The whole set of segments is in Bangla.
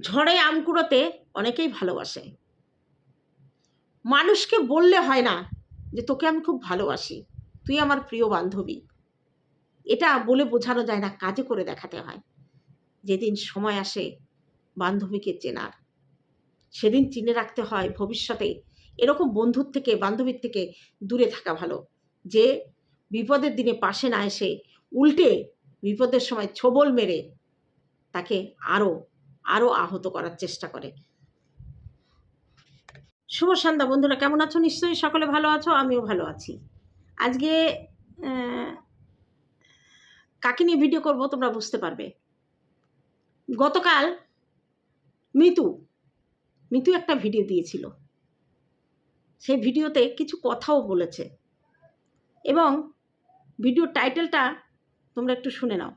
ঝড়ে আম কুড়োতে অনেকেই ভালোবাসে। মানুষকে বললে হয় না যে, তোকে আমি খুব ভালোবাসি। তুই আমার প্রিয় বান্ধবী। এটা বলে বোঝানো যায় না, কাজে করে দেখাতে হয়। যেদিন সময় আসে বান্ধবীকে চেনার, সেদিন চিনে রাখতে হয় ভবিষ্যতে এরকম বন্ধুর থেকে, বান্ধবীর থেকে দূরে থাকা ভালো। যে বিপদের দিনে পাশে না এসে উল্টে বিপদের সময় ছোবল মেরে তাকে আরও আরও আহত করার চেষ্টা করে। শুভ সন্ধ্যা, বন্ধুরা কেমন আছো? নিশ্চয়ই সকলে ভালো আছো, আমিও ভালো আছি। আজকে কাকে নিয়ে ভিডিও করব তোমরা বুঝতে পারবে। গতকাল মিতু মিতু একটা ভিডিও দিয়েছিল। সেই ভিডিওতে কিছু কথাও বলেছে এবং ভিডিওর টাইটেলটা তোমরা একটু শুনে নাও।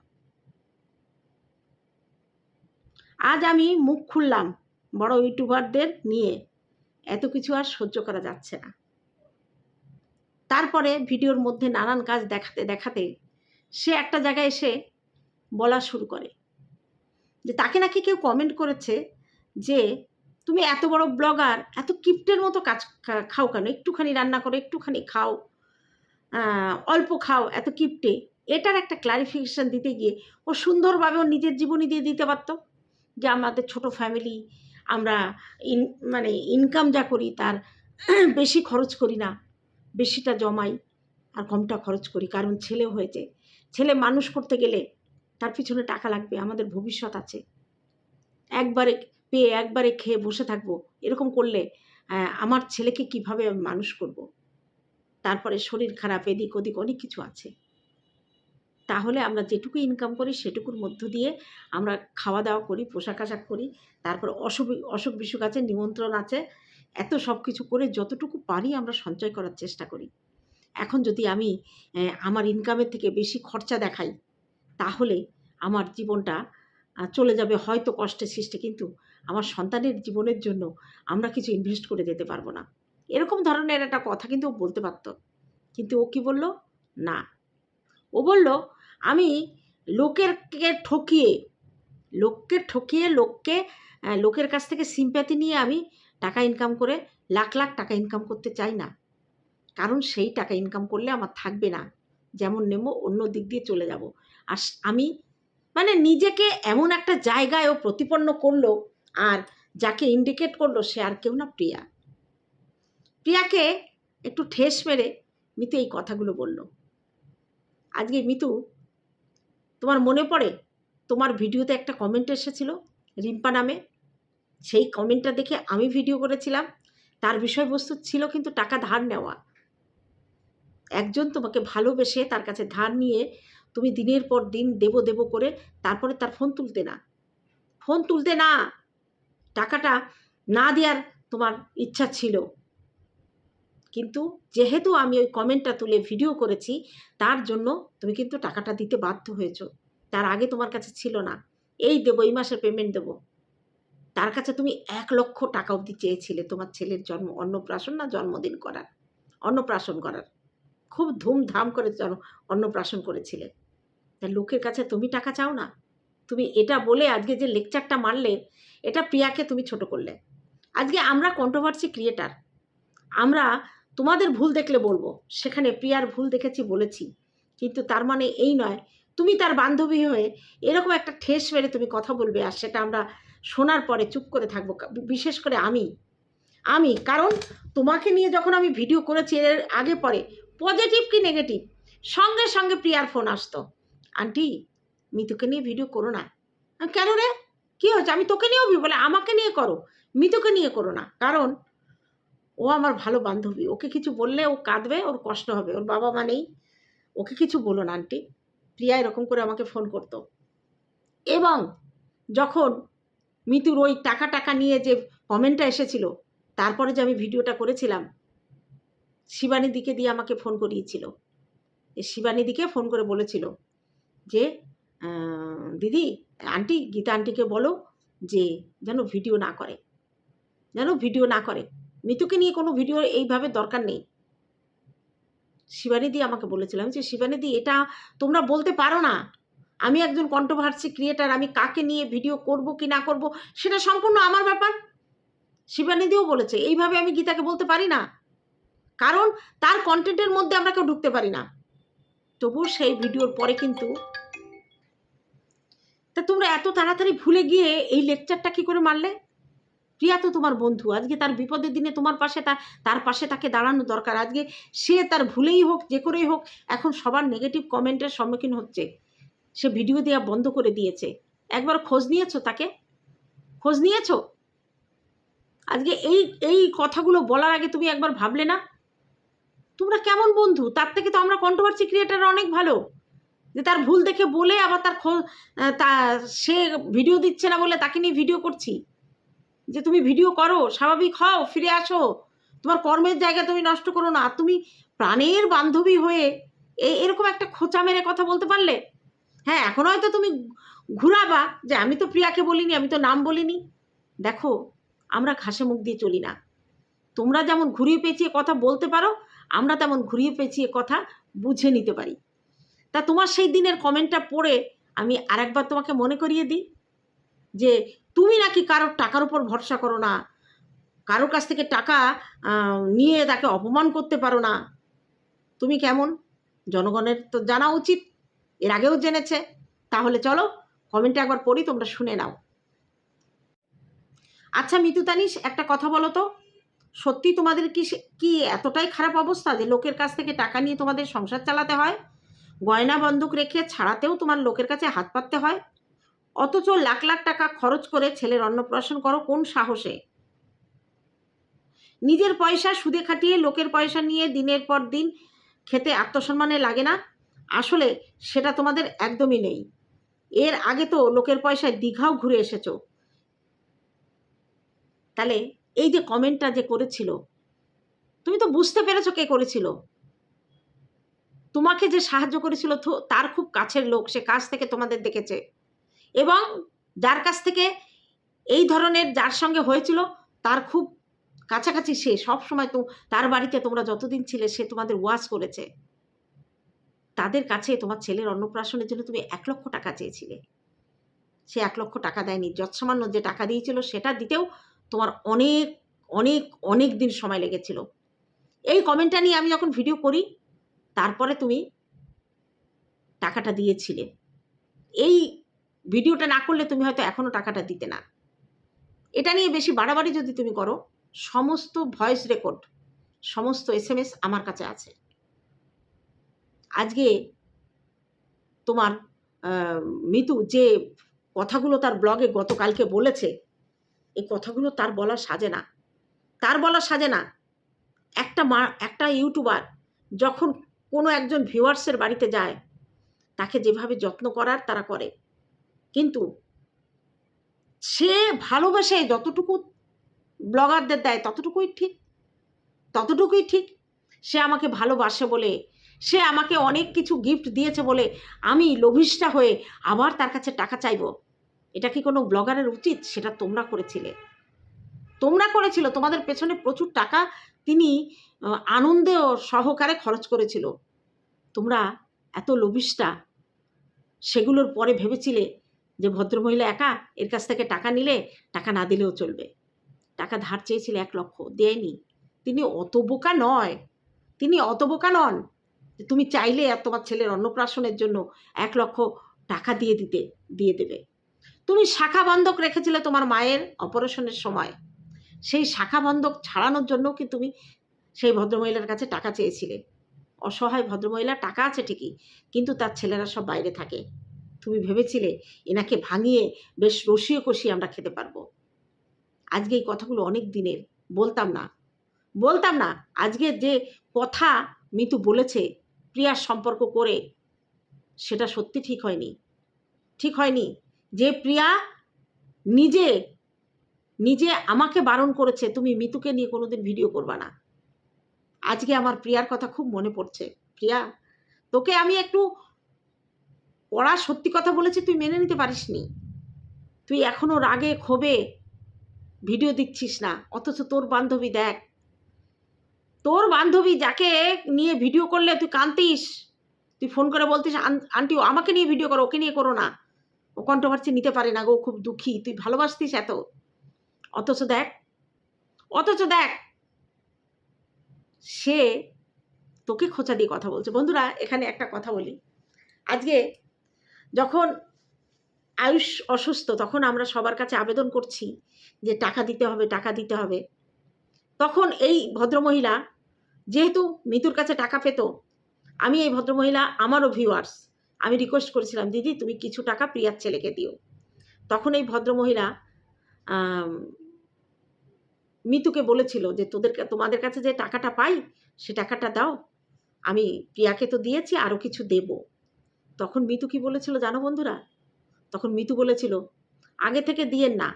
আজ আমি মুখ খুললাম বড় ইউটিউবারদের নিয়ে। এত কিছু আর সহ্য করা যাচ্ছে না। তারপরে ভিডিওর মধ্যে নানান কাজ দেখাতে দেখাতে সে একটা জায়গায় এসে বলা শুরু করে। যে তাকে নাকি কেউ কমেন্ট করেছে যে, তুমি এত বড় ব্লগার, এত কিপ্টের মতো কাজ খাও কেন? একটুখানি রান্না করো, একটুখানি খাও অল্প খাও, এত কিপ্টে। এটার একটা ক্লারিফিকেশান দিতে গিয়ে ও সুন্দরভাবে ও নিজের জীবনী দিয়ে দিতে পারতো। যে আমাদের ছোট ফ্যামিলি আমরা ইন মানে ইনকাম যা করি তার বেশি খরচ করি না, বেশিটা জমাই আর কমটা খরচ করি। কারণ ছেলে হয়েছে, ছেলে মানুষ করতে গেলে তার পিছনে টাকা লাগবে, আমাদের ভবিষ্যৎ আছে। একবারে পেয়ে একবারে খেয়ে বসে থাকব, এরকম করলে আমার ছেলেকে কীভাবে মানুষ করব। তারপরে শরীর খারাপ, এদিক ওদিক অনেক কিছু আছে। তাহলে আমরা যেটুকু ইনকাম করি সেটুকুর মধ্য দিয়ে আমরা খাওয়া দাওয়া করি পোশাক আশাক করি, তারপর অসুখ অসুখ বিসুখ আছে, নিমন্ত্রণ আছে, এত সব কিছু করে যতটুকু পারি আমরা সঞ্চয় করার চেষ্টা করি। এখন যদি আমি আমার ইনকামের থেকে বেশি খরচা দেখাই, তাহলে আমার জীবনটা চলে যাবে হয়তো কষ্টে সৃষ্টি, কিন্তু আমার সন্তানের জীবনের জন্য আমরা কিছু ইনভেস্ট করে যেতে পারব না। এরকম ধরনের একটা কথা কিন্তু ও বলতে পারতো। কিন্তু ও কি বলল? না। ও বলল আমি লোকেরকে ঠকিয়ে, লোককে ঠকিয়ে, লোককে লোকের কাছ থেকে সিম্প্যাথি নিয়ে আমি টাকা ইনকাম করে লাখ লাখ টাকা ইনকাম করতে চাই না। কারণ সেই টাকা ইনকাম করলে আমার থাকবে না। যেমন নেব, অন্য দিক দিয়ে চলে যাব। আর আমি মানে নিজেকে এমন একটা জায়গায় ও প্রতিপন্ন করল আর যাকে ইন্ডিকেট করল সে আর কেউ না, প্রিয়া। প্রিয়াকে একটু ঠেস মেরে মিতু এই কথাগুলো বলল। আজকে মিতু তোমার মনে পড়ে? তোমার ভিডিওতে একটা কমেন্ট এসেছিল, রিম্পা নামে। সেই কমেন্টটা দেখে আমি ভিডিও করেছিলাম। তার বিষয়বস্তু ছিল কিন্তু টাকা ধার নেওয়া। একজন তোমাকে ভালোবেসে তার কাছে ধার নিয়ে তুমি দিনের পর দিন দেব দেব করে তারপরে তার ফোন তুলতে না। ফোন তুলতে না। টাকাটা না দেওয়ার তোমার ইচ্ছা ছিল। কিন্তু যেহেতু আমি ওই কমেন্টটা তুলে ভিডিও করেছি, তার জন্য তুমি কিন্তু টাকাটা দিতে বাধ্য হয়েছো। তার আগে তোমার কাছে ছিল না। এই দেবো, এই মাসের পেমেন্ট দেবো। তার কাছে তুমি এক লক্ষ টাকা অবধি চেয়েছিলে তোমার ছেলের জন্ম, অন্নপ্রাশন না জন্মদিন করার? অন্নপ্রাশন করার। খুব ধুমধাম করে অন্নপ্রাশন করেছিলে। তা লোকের কাছে তুমি টাকা চাও না? তুমি এটা বলে আজকে যে লেকচারটা মারলে, এটা প্রিয়াকে তুমি ছোট করলে। আজকে আমরা কন্ট্রোভার্সি ক্রিয়েটার আমরা তোমাদের ভুল দেখলে বলব। সেখানে প্রিয়ার ভুল দেখেছি বলেছি। কিন্তু তার মানে এই নয়, তুমি তার বান্ধবী হয়ে এরকম একটা ঠেস মেরে তুমি কথা বলবে আর সেটা আমরা শোনার পরে চুপ করে থাকব বিশেষ করে আমি। আমি, কারণ তোমাকে নিয়ে যখন আমি ভিডিও করেছি এর আগে পরে পজিটিভ কি নেগেটিভ সঙ্গে সঙ্গে প্রিয়ার ফোন আসতো। আন্টি, মিতুকে নিয়ে ভিডিও করো না। কেন রে? কী হয়েছে? আমি তোকে নিয়েও বলে আমাকে নিয়ে করো। মিতুকে নিয়ে করো না। কারণ ও আমার ভালো বান্ধবী, ওকে কিছু বললে ও কাঁদবে, ওর কষ্ট হবে, ওর বাবা মা নেই। ওকে কিছু বলো না, আন্টি। প্রিয়া এরকম করে আমাকে ফোন করতো। এবং যখন মিতুর ওই টাকা টাকা নিয়ে যে কমেন্টটা এসেছিল, তারপরে যে আমি ভিডিওটা করেছিলাম শিবানীদিকে দিয়ে আমাকে ফোন করিয়েছিল। এই শিবানীদিকে ফোন করে বলেছিল যে দিদি, আন্টি, গীতা আন্টিকে বলো যে, যেন ভিডিও না করে। যেন ভিডিও না করে। মিতুকে নিয়ে কোনো ভিডিও এইভাবে দরকার নেই। শিবানীদি আমাকে বলেছিলাম যে শিবানীদি, এটা তোমরা বলতে পারো না। আমি একজন কন্ট্রোভার্সি ক্রিয়েটার আমি কাকে নিয়ে ভিডিও করব কি না করব, সেটা সম্পূর্ণ আমার ব্যাপার। শিবানিদিও বলেছে, এইভাবে আমি গীতাকে বলতে পারি না। কারণ তার কন্টেন্টের মধ্যে আমরা কেউ ঢুকতে পারি না। তবুও সেই ভিডিওর পরে কিন্তু তা তোমরা এত তাড়াতাড়ি ভুলে গিয়ে এই লেকচারটা কি করে মারলে? প্রিয়া তো তোমার বন্ধু। আজকে তার বিপদের দিনে তোমার পাশে তা তার পাশে তাকে দাঁড়ানো দরকার। আজকে সে তার ভুলেই হোক, যে করেই হোক, এখন সবার নেগেটিভ কমেন্টের সম্মুখীন হচ্ছে। সে ভিডিও দেওয়া বন্ধ করে দিয়েছে। একবার খোঁজ নিয়েছো তাকে? খোঁজ নিয়েছো? আজকে এই এই কথাগুলো বলার আগে তুমি একবার ভাবলে না? তোমরা কেমন বন্ধু? তার থেকে তো আমরা কন্ট্রোভার্সি ক্রিয়েটার অনেক ভালো। যে তার ভুল দেখে বলে আবার তার খোঁজ তা সে ভিডিও দিচ্ছে না বলে তাকে নিয়ে ভিডিও করছি। যে তুমি ভিডিও করো, স্বাভাবিক হও, ফিরে আসো। তোমার কর্মের জায়গা তুমি নষ্ট করো না। তুমি প্রাণের বান্ধবী হয়ে এ, এরকম একটা খোঁচা মেরে কথা বলতে পারলে? হ্যাঁ এখন হয়তো তুমি ঘুরাবা যে আমি তো প্রিয়াকে বলিনি, আমি তো নাম বলিনি। দেখো, আমরা ঘাসে মুখ দিয়ে চলি না। তোমরা যেমন ঘুরিয়ে পেঁচিয়ে কথা বলতে পারো, আমরা তেমন ঘুরিয়ে পেঁচিয়ে কথা বুঝে নিতে পারি। তা তোমার সেই দিনের কমেন্টটা পড়ে আমি আরেকবার তোমাকে মনে করিয়ে দিই যে তুমি নাকি কারোর টাকার উপর ভরসা করো না। কারোর কাছ থেকে টাকা নিয়ে তাকে অপমান করতে পারো না। তুমি কেমন? জনগণের তো জানা উচিত। এর আগেও জেনেছে। তাহলে চলো, কমেন্টে একবার পড়ি, তোমরা শুনে নাও। আচ্ছা মিতু তানিস একটা কথা বলো তো। সত্যি তোমাদের কি কি এতটাই খারাপ অবস্থা যে লোকের কাছ থেকে টাকা নিয়ে তোমাদের সংসার চালাতে হয়? গয়না বন্দুক রেখে ছাড়াতেও তোমার লোকের কাছে হাত পাততে হয়? অথচ লাখ লাখ টাকা খরচ করে ছেলের অন্নপ্রাশন করো, কোন সাহসে? নিজের পয়সা সুদে খাটিয়ে লোকের পয়সা নিয়ে দিনের পর দিন খেতে আত্মসম্মানে লাগে না? আসলে সেটা তোমাদের একদমই নেই। এর আগে তো লোকের পয়সায় দীঘাও ঘুরে এসেছ। তাহলে এই যে কমেন্টটা যে করেছিল, তুমি তো বুঝতে পেরেছ কে করেছিল। তোমাকে যে সাহায্য করেছিল তার খুব কাছের লোক, সে কাছ থেকে তোমাদের দেখেছে। এবং যার কাছ থেকে এই ধরনের যার সঙ্গে হয়েছিল, তার খুব কাছাকাছি সে সব সময় তো তার বাড়িতে তোমরা যতদিন ছিলে সে তোমাদের ওয়াজ করেছে। তাদের কাছে তোমার ছেলের অন্নপ্রাশনের জন্য তুমি এক লক্ষ টাকা চেয়েছিলে। সে এক লক্ষ টাকা দেয়নি। যৎসামান্য যে টাকা দিয়েছিল সেটা দিতেও তোমার অনেক অনেক অনেক দিন সময় লেগেছিল। এই কমেন্টটা নিয়ে আমি যখন ভিডিও করি, তারপরে তুমি টাকাটা দিয়েছিলে। এই ভিডিওটা না করলে তুমি হয়তো এখনও টাকাটা দিতে না। এটা নিয়ে বেশি বাড়াবাড়ি যদি তুমি করো, সমস্ত ভয়েস রেকর্ড, সমস্ত এস এম এস আমার কাছে আছে। আজকে তোমার মিতু যে কথাগুলো তার ব্লগে গতকালকে বলেছে, এই কথাগুলো তার বলা সাজে না। তার বলা সাজে না। একটা মা, একটা ইউটিউবার যখন কোনো একজন ভিউয়ার্সের বাড়িতে যায়, তাকে যেভাবে যত্ন করার তারা করে। কিন্তু সে ভালোবাসে যতটুকু ব্লগারদের দেয় ততটুকুই ঠিক ততটুকুই ঠিক। সে আমাকে ভালোবাসে বলে, সে আমাকে অনেক কিছু গিফট দিয়েছে বলে আমি লোভিষ্ঠা হয়ে আবার তার কাছে টাকা চাইব। এটা কি কোনো ব্লগারের উচিত? সেটা তোমরা করেছিলে। তোমরা করেছিল, তোমাদের পেছনে প্রচুর টাকা তিনি আনন্দে ও সহকারে খরচ করেছিল। তোমরা এত লোভিষ্ঠা সেগুলোর পরে ভেবেছিলে যে ভদ্রমহিলা একা এর কাছ থেকে টাকা নিলে, টাকা না দিলেও চলবে। টাকা ধার চেয়েছিলে এক লক্ষ, দেয়নি। তিনি অত বোকা নয়। তিনি অত বোকা নন তুমি চাইলে তোমার ছেলের অন্নপ্রাশনের জন্য এক লক্ষ টাকা দিয়ে দিতে, দিয়ে দেবে। তুমি শাখা বন্ধক রেখেছিলে তোমার মায়ের অপারেশনের সময়। সেই শাখা বন্ধক ছাড়ানোর জন্য কি তুমি সেই ভদ্রমহিলার কাছে টাকা চেয়েছিলে? অসহায় ভদ্রমহিলা, টাকা আছে ঠিকই, কিন্তু তার ছেলেরা সব বাইরে থাকে। তুমি ভেবেছিলে এনাকে ভাঙিয়ে বেশ রসিয়ে কষিয়ে আমরা খেতে পারব। আজকে এই কথাগুলো অনেক দিনের, বলতাম না। বলতাম না, আজকে যে কথা মিতু বলেছে, প্রিয়ার সম্পর্ক করে, সেটা সত্যি ঠিক হয়নি। ঠিক হয়নি যে প্রিয়া নিজে নিজে আমাকে বারণ করেছে, তুমি মিতুকে নিয়ে কোনোদিন ভিডিও করবা না। আজকে আমার প্রিয়ার কথা খুব মনে পড়ছে। প্রিয়া, তোকে আমি একটু পড়া সত্যি কথা বলেছে, তুই মেনে নিতে পারিসনি। তুই এখনও রাগে ক্ষোভে ভিডিও দিচ্ছিস না, অথচ তোর বান্ধবী দেখ। তোর বান্ধবী যাকে নিয়ে ভিডিও করলে তুই কান্তিস তুই ফোন করে বলতিস, "আন- আন্টি আমাকে নিয়ে ভিডিও করো, ওকে নিয়ে করো না। ও কন্ট্রোভার্সি নিতে পারে না গো খুব দুঃখী, তুই ভালোবাসতিস এত। অথচ দেখ অথচ দেখ, সে তোকে খোঁচা দিয়ে কথা বলছে। বন্ধুরা, এখানে একটা কথা বলি। আজকে যখন আয়ুষ অসুস্থ, তখন আমরা সবার কাছে আবেদন করছি যে টাকা দিতে হবে, টাকা দিতে হবে। তখন এই ভদ্রমহিলা যেহেতু মিতুর কাছে টাকা পেত, আমি এই ভদ্রমহিলা, আমারও ভিউয়ার্স আমি রিকোয়েস্ট করেছিলাম, দিদি, তুমি কিছু টাকা প্রিয়ার ছেলেকে দিও। তখন এই ভদ্রমহিলা মিতুকে বলেছিল যে, তোদের তোমাদের কাছে যে টাকাটা পাই, সে টাকাটা দাও। আমি প্রিয়াকে তো দিয়েছি আরও কিছু দেব। তখন মিতু কি বলেছিল জানো বন্ধুরা? তখন মিতু বলেছিল, আগে থেকে দিয়েন না।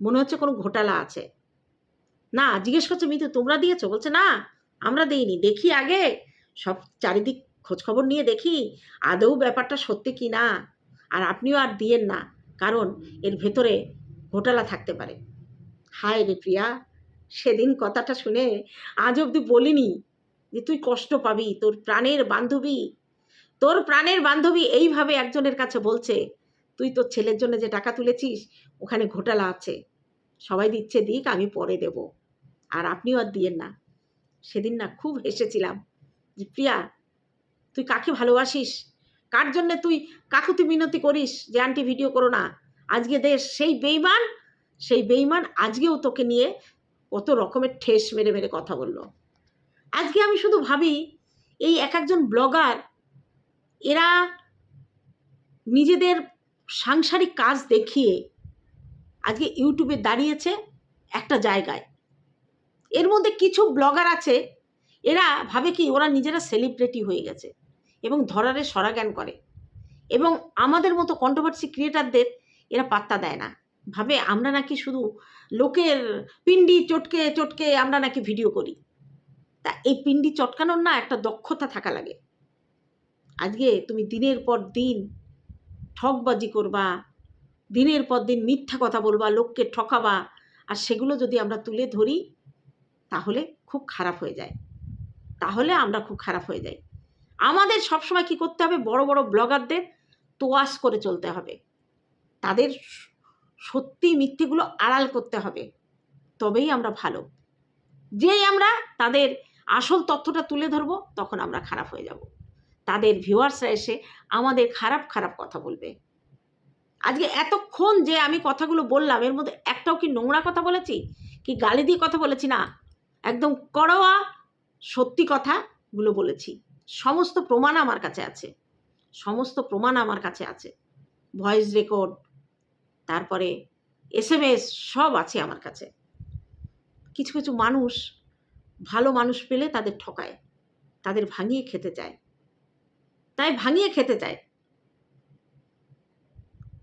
মনে হচ্ছে কোনো ঘোটালা আছে। না, জিজ্ঞেস করছে মিতু, তোমরা দিয়েছ? বলছে, না, আমরা দিইনি। দেখি আগে। সব চারিদিক খোঁজখবর নিয়ে দেখি, আদৌ ব্যাপারটা সত্যি কি না। আর আপনিও আর দিয়েন না, কারণ এর ভেতরে ঘোটালা থাকতে পারে। হায় রে প্রিয়া, সেদিন কথাটা শুনে আজ অবধি বলিনি যে তুই কষ্ট পাবি, তোর প্রাণের বান্ধবী। তোর প্রাণের বান্ধবী এইভাবে একজনের কাছে বলছে, তুই তোর ছেলের জন্য যে টাকা তুলেছিস, ওখানে ঘোটালা আছে। সবাই দিচ্ছে দিক, আমি পরে দেব। আর আপনিও আর দিয়েন না। সেদিন না খুব হেসেছিলাম যে, প্রিয়া, তুই কাকে ভালোবাসিস? কার জন্য তুই কাকুতি মিনতি করিস যে, আন্টি ভিডিও করো না? আজকে দেশ সেই বেইমান সেই বেইমান আজকেও তোকে নিয়ে কত রকমের ঠেস মেরে মেরে কথা বলল। আজকে আমি শুধু ভাবি, এই এক একজন ব্লগার এরা নিজেদের সাংসারিক কাজ দেখিয়ে আজকে ইউটিউবে দাঁড়িয়েছে একটা জায়গায়। এর মধ্যে কিছু ব্লগার আছে, এরা ভাবে কি ওরা নিজেরা সেলিব্রিটি হয়ে গেছে এবং ধরারে সরাজ্ঞান করে এবং আমাদের মতো কন্ট্রোভার্সি ক্রিয়েটারদের এরা পাত্তা দেয় না। ভাবে আমরা নাকি শুধু লোকের পিন্ডি চটকে চটকে আমরা নাকি ভিডিও করি। তা এই পিন্ডি চটকানোর না একটা দক্ষতা থাকা লাগে। আজকে তুমি দিনের পর দিন ঠকবাজি করবা, দিনের পর দিন মিথ্যা কথা বলবা, লোককে ঠকাবা, আর সেগুলো যদি আমরা তুলে ধরি, তাহলে খুব খারাপ হয়ে যায়। তাহলে আমরা খুব খারাপ হয়ে যাই। আমাদের সবসময় কি করতে হবে? বড় বড় ব্লগারদের তোয়াশ করে চলতে হবে। তাদের সত্যি মিথ্যেগুলো আড়াল করতে হবে। তবেই আমরা ভালো। যেই আমরা তাদের আসল তথ্যটা তুলে ধরবো, তখন আমরা খারাপ হয়ে যাব। তাদের ভিউয়ার্সরা এসে আমাদের খারাপ খারাপ কথা বলবে। আজকে এতক্ষণ যে আমি কথাগুলো বললাম, এর মধ্যে একটাও কি নোংরা কথা বলেছি? কি গালি দিয়ে কথা বলেছি? না, একদম কড়োয়া সত্যি কথাগুলো বলেছি। সমস্ত প্রমাণ আমার কাছে আছে। সমস্ত প্রমাণ আমার কাছে আছে। ভয়েস রেকর্ড তারপরে এস এম এস সব আছে আমার কাছে। কিছু কিছু মানুষ, ভালো মানুষ পেলে তাদের ঠকায়, তাদের ভাঙিয়ে খেতে চায়। তাই ভাঙিয়ে খেতে চায়।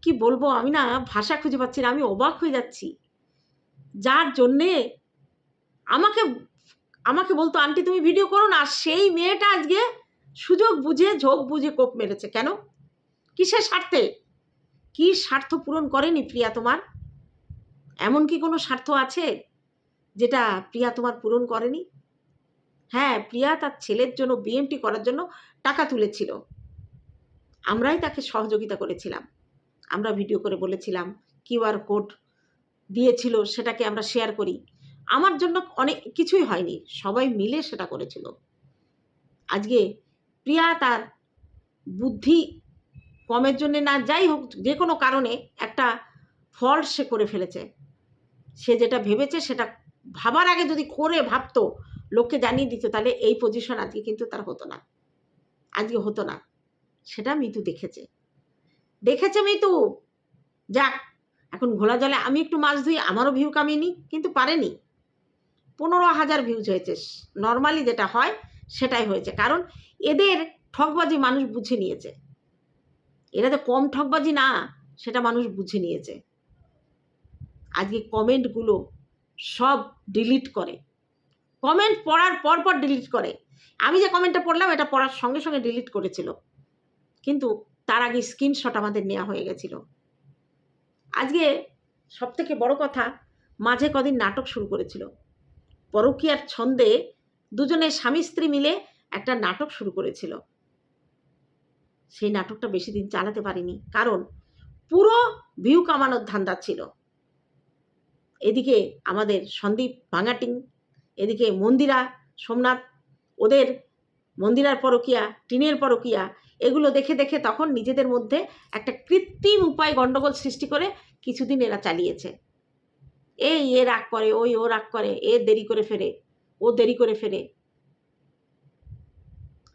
কি বলব, আমি না ভাষা খুঁজে পাচ্ছি না, আমি অবাক হয়ে যাচ্ছি। যার জন্যে আমাকে আমাকে বলতো, আন্টি, তুমি ভিডিও করো না। সেই মেয়েটা আজকে সুযোগ বুঝে, ঝোঁক বুঝে কোপ মেরেছে। কেন? কিসের স্বার্থে? কি স্বার্থ পূরণ করেনি প্রিয়া তোমার? এমন কি কোনো স্বার্থ আছে যেটা প্রিয়া তোমার পূরণ করেনি? হ্যাঁ প্রিয়া তার ছেলের জন্য বিএমটি করার জন্য টাকা তুলেছিল। আমরাই তাকে সহযোগিতা করেছিলাম। আমরা ভিডিও করে বলেছিলাম কিউআর কোড দিয়েছিল, সেটাকে আমরা শেয়ার করি। আমার জন্য অনেক কিছুই হয়নি, সবাই মিলে সেটা করেছিল। আজকে প্রিয়া তার বুদ্ধি কমের জন্য না, যাই হোক, যে কোনো কারণে একটা ফল্ট সে করে ফেলেছে। সে যেটা ভেবেছে সেটা ভাবার আগে যদি করে ভাবতো লোককে জানিয়ে দিত, তাহলে এই পজিশন আজকে কিন্তু তার হতো না। আজকে হতো না। সেটা মিতু দেখেছে। দেখেছে মিতু? যাক, এখন ঘোলা জলে আমি একটু মাছ ধুই, আমারও ভিউ কামিয়ে নিই কিন্তু পারেনি। পনেরো হাজার ভিউজ হয়েছে। নর্মালি যেটা হয়, সেটাই হয়েছে। কারণ এদের ঠকবাজি মানুষ বুঝে নিয়েছে। এরা তো কম ঠকবাজি না, সেটা মানুষ বুঝে নিয়েছে। আজকে কমেন্টগুলো সব ডিলিট করে। কমেন্ট পড়ার পর পর ডিলিট করে। আমি যে কমেন্টটা পড়লাম, এটা পড়ার সঙ্গে সঙ্গে ডিলিট করেছিল। কিন্তু তার আগে স্ক্রিনশট আমাদের নেওয়া হয়ে গেছিল। আজকে সব থেকে বড় কথা, মাঝে কদিন নাটক শুরু করেছিল। পরকীয়ার ছন্দে দুজনে স্বামী স্ত্রী মিলে একটা নাটক শুরু করেছিল। সেই নাটকটা বেশি দিন চালাতে পারিনি। কারণ পুরো ভিউ কামানোর ধান্দা ছিল। এদিকে আমাদের সন্দীপ ভাঙাটিং এদিকে মন্দিরা, সোমনাথ, ওদের মন্দিরার পরকিয়া, টিনের পরকিয়া, এগুলো দেখে দেখে তখন নিজেদের মধ্যে একটা কৃত্রিম উপায় গণ্ডগোল সৃষ্টি করে কিছুদিন এরা চালিয়েছে। এই এ রাগ করে, ওই ও রাগ করে, এ দেরি করে ফেরে, ও দেরি করে ফেরে।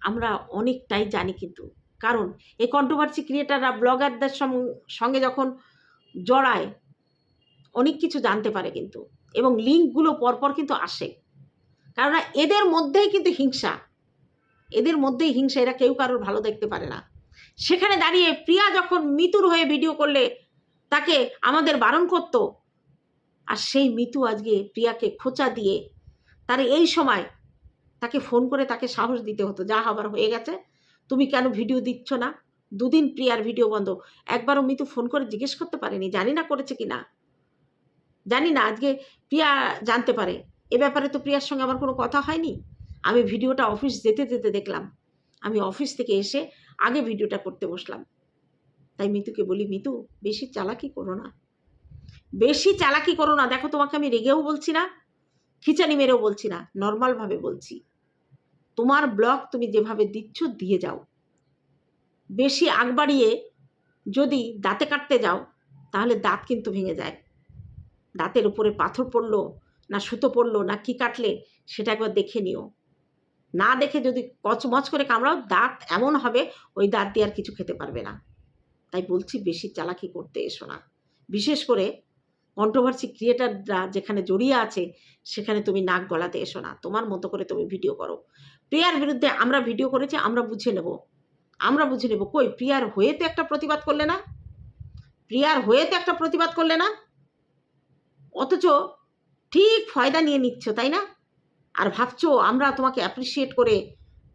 আমরা অনেকটাই জানি কিন্তু, কারণ এই কন্ট্রোভার্সি ক্রিয়েটাররা ব্লগারদের সঙ্গে যখন জড়ায়, অনেক কিছু জানতে পারে কিন্তু, এবং লিঙ্কগুলো পরপর কিন্তু আসে। কারণ এদের মধ্যেই কিন্তু হিংসা। এদের মধ্যেই হিংসা, এরা কেউ কারোর ভালো দেখতে পারে না। সেখানে দাঁড়িয়ে প্রিয়া যখন মিতুর হয়ে ভিডিও করলে, তাকে আমাদের বারণ করতো। আর সেই মিতু আজকে প্রিয়াকে খোঁচা দিয়ে, তার এই সময় তাকে ফোন করে তাকে সাহস দিতে হতো, যা হবার হয়ে গেছে, তুমি কেন ভিডিও দিচ্ছ না? দুদিন প্রিয়ার ভিডিও বন্ধ। একবারও মিতু ফোন করে জিজ্ঞেস করতে পারেনি, জানি না করেছে কি না জানি না, আজকে প্রিয়া জানতে পারে। এ ব্যাপারে তো প্রিয়ার সঙ্গে আমার কোনো কথা হয়নি। আমি ভিডিওটা অফিস যেতে যেতে দেখলাম। আমি অফিস থেকে এসে আগে ভিডিওটা করতে বসলাম। তাই মিতুকে বলি, মিতু, বেশি চালাকি করো না। বেশি চালাকি করো না? দেখো তোমাকে আমি রেগেও বলছি না, খিচানি মেরেও বলছি না, নর্মালভাবে বলছি। তোমার ব্লগ তুমি যেভাবে দিচ্ছ, দিয়ে যাও। বেশি আগ বাড়িয়ে যদি দাঁতে কাটতে যাও, তাহলে দাঁত কিন্তু ভেঙে যায়। দাঁতের উপরে পাথর পড়ল না সুতো পড়ল না কি কাটলে, সেটা একবার দেখে নিও। না দেখে যদি কচমচ করে কামড়াও, দাঁত এমন হবে, ওই দাঁত দিয়ে আর কিছু খেতে পারবে না। তাই বলছি, বেশি চালাকি করতে এসো না। বিশেষ করে কন্ট্রোভার্সি ক্রিয়েটাররা যেখানে জড়িয়ে আছে, সেখানে তুমি নাক গলাতে এসো না। তোমার মতো করে তুমি ভিডিও করো। প্রিয়ার বিরুদ্ধে আমরা ভিডিও করেছি, আমরা বুঝে নেব। আমরা বুঝে নেব, কই, প্রিয়ার হয়ে তো একটা প্রতিবাদ করলে না? প্রিয়ার হয়ে তো একটা প্রতিবাদ করলে না? অথচ ঠিক ফয়দা নিয়ে নিচ্ছ, তাই না? আর ভাবছ আমরা তোমাকে অ্যাপ্রিসিয়েট করে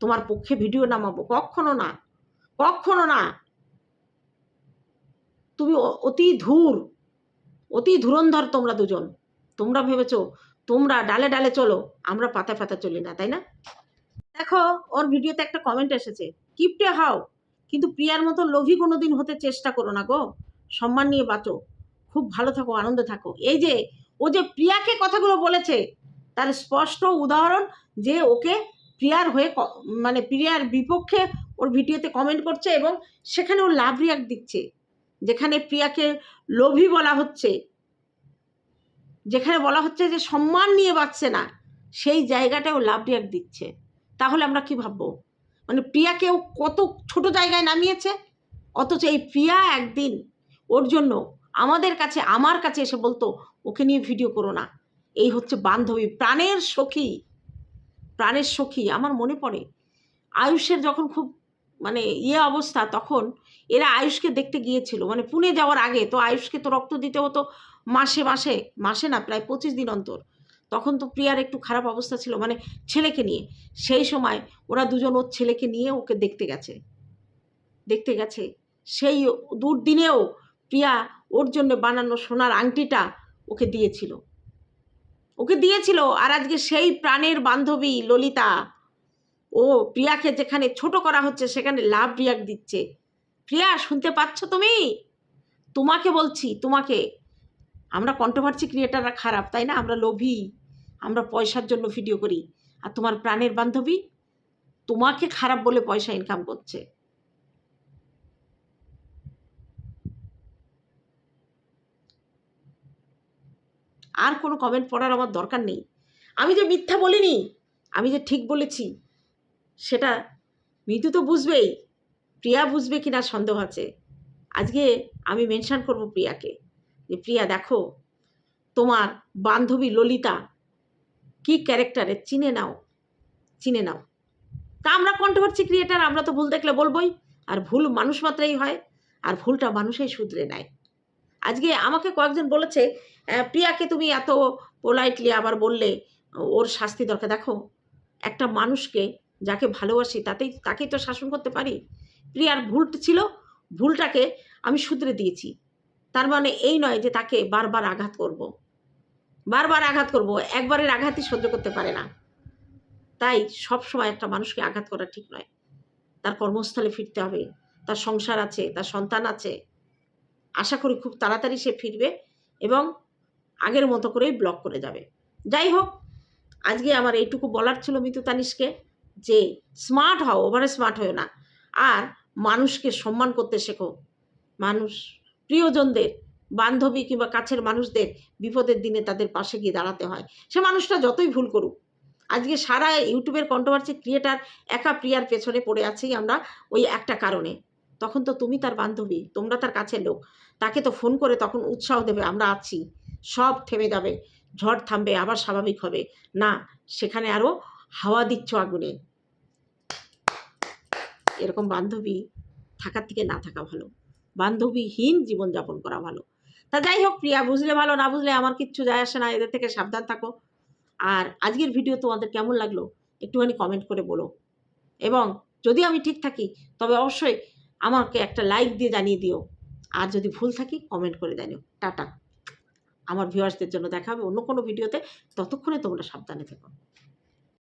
তোমার পক্ষে ভিডিও নামাবো? কখনো না কখনো না। তুমি অতি ধূর, অতি ধুরন্ধর তোমরা দুজন। তোমরা ভেবেছো তোমরা ডালে ডালে চলো, আমরা পাতা পাতা চলি না, তাই না? দেখো, ওর ভিডিওতে একটা কমেন্ট এসেছে কিপটে হাও কিন্তু প্রিয়ার মতো লোভী কোনো দিন হতে চেষ্টা করো না গো। সম্মান নিয়ে বাঁচো। খুব ভালো থাকো, আনন্দে থাকো। এই যে ও যে প্রিয়াকে কথাগুলো বলেছে, তার স্পষ্ট উদাহরণ যে ওকে প্রিয়ার হয়ে মানে প্রিয়ার বিপক্ষে ওর ভিডিওতে কমেন্ট করছে এবং সেখানে ও লাভ রিয়াক্ট দিচ্ছে। যেখানে প্রিয়াকে লোভী বলা হচ্ছে। যেখানে বলা হচ্ছে যে সম্মান নিয়ে বাঁচছে না, সেই জায়গাটায় ও লাভ রিয়াক্ট দিচ্ছে। তাহলে আমরা কি ভাববো? মানে প্রিয়াকে ও কত ছোট জায়গায় নামিয়েছে? অথচ এই প্রিয়া একদিন ওর জন্য আমাদের কাছে, আমার কাছে এসে বলতো, ওকে নিয়ে ভিডিও করো না। এই হচ্ছে বান্ধবী, প্রাণের সখী প্রাণের সখী। আমার মনে পড়ে, আয়ুষের যখন খুব মানে ইয়ে অবস্থা, তখন এরা আয়ুষকে দেখতে গিয়েছিল। মানে পুনে যাওয়ার আগে তো আয়ুষকে তো রক্ত দিতে হতো মাসে মাসে মাসে না, প্রায় পঁচিশ দিন অন্তর। তখন তো প্রিয়ার একটু খারাপ অবস্থা ছিল মানে ছেলেকে নিয়ে। সেই সময় ওরা দুজন ওর ছেলেকে নিয়ে ওকে দেখতে গেছে। দেখতে গেছে। সেই দুর্দিনেও প্রিয়া ওর জন্য বানানো সোনার আংটিটা ওকে দিয়েছিল। ওকে দিয়েছিল আর আজকে সেই প্রাণের বান্ধবী ললিতা। ও প্রিয়াকে যেখানে ছোট করা হচ্ছে সেখানে লাভ রিয়াক্ট দিচ্ছে। প্রিয়া, শুনতে পাচ্ছ তুমি? তোমাকে বলছি, তোমাকে। আমরা কন্ট্রোভার্সি ক্রিয়েটাররা খারাপ, তাই না? আমরা লোভী। আমরা পয়সার জন্য ভিডিও করি। আর তোমার প্রাণের বান্ধবী তোমাকে খারাপ বলে পয়সা ইনকাম করছে। আর কোনো কমেন্ট পড়ার আমার দরকার নেই। আমি যে মিথ্যা বলিনি, আমি যে ঠিক বলেছি, সেটা মৃদু তো বুঝবেই, প্রিয়া বুঝবে কি না সন্দেহ আছে। আজকে আমি মেনশান করব প্রিয়াকে, যে প্রিয়া দেখো, তোমার বান্ধবী ললিতা কি ক্যারেক্টারে চিনে নাও চিনে নাও। তা আমরা কন্ট্রোভার্সি ক্রিয়েটার আমরা তো ভুল দেখলে বলবই, আর ভুল মানুষ মাত্রাই হয়, আর ভুলটা মানুষই শুধরে নেয়। আজকে আমাকে কয়েকজন বলেছে প্রিয়াকে তুমি এত পোলাইটলি আবার বললে ওর শাস্তি দরকার। দেখো, একটা মানুষকে যাকে ভালোবাসি তাতেই, তাকেই তো শাসন করতে পারি। প্রিয়ার ভুল ছিল, ভুলটাকে আমি শুধরে দিয়েছি। তার মানে এই নয় যে তাকে বারবার আঘাত করব। বারবার আঘাত করব, একবারের আঘাতই সহ্য করতে পারে না। তাই সব সময় একটা মানুষকে আঘাত করা ঠিক নয়। তার কর্মস্থলে ফিরতে হবে, তার সংসার আছে, তার সন্তান আছে আশা করি খুব তাড়াতাড়ি সে ফিরবে এবং আগের মতো করেই ব্লক করে যাবে। যাই হোক, আজকে আমার এইটুকু বলার ছিল মিতু তানিশকে যে স্মার্ট হও ওভারে স্মার্ট হও না। আর মানুষকে সম্মান করতে শেখো। মানুষ, প্রিয়জনদের, বান্ধবী কিংবা কাছের মানুষদের বিপদের দিনে তাদের পাশে গিয়ে দাঁড়াতে হয়। সে মানুষটা যতই ভুল করুক। আজকে সারা ইউটিউবের কন্ট্রোভার্সি ক্রিয়েটার একা প্রিয়ার পেছনে পড়ে আছি আমরা ওই একটা কারণে। তখন তো তুমি তার বান্ধবী, তোমরা তার কাছের লোক। তাকে তো ফোন করে তখন উৎসাহ দেবে, আমরা আছি। সব থেমে যাবে, ঝড় থামবে, আবার স্বাভাবিক হবে। না, সেখানে আরও হাওয়া দিচ্ছ আগুনে। এরকম বান্ধবী থাকার থেকে না থাকা ভালো। বান্ধবীহীন জীবনযাপন করা ভালো। তা যাই হোক, প্রিয়া, বুঝলে ভালো, না বুঝলে আমার কিচ্ছু যায় আসে না, এদের থেকে সাবধান থাকো। আর আজকের ভিডিও তোমাদের কেমন লাগল, একটুখানি কমেন্ট করে বলো। এবং যদি আমি ঠিক থাকি, তবে অবশ্যই আমাকে একটা লাইক দিয়ে জানিয়ে দিও। আর যদি ভুল থাকি কমেন্ট করে জানিও। টাটা। আমার ভিউয়ার্সদের জন্য দেখা হবে অন্য কোনো ভিডিওতে ততক্ষণে তোমরা সাবধানে থেকো।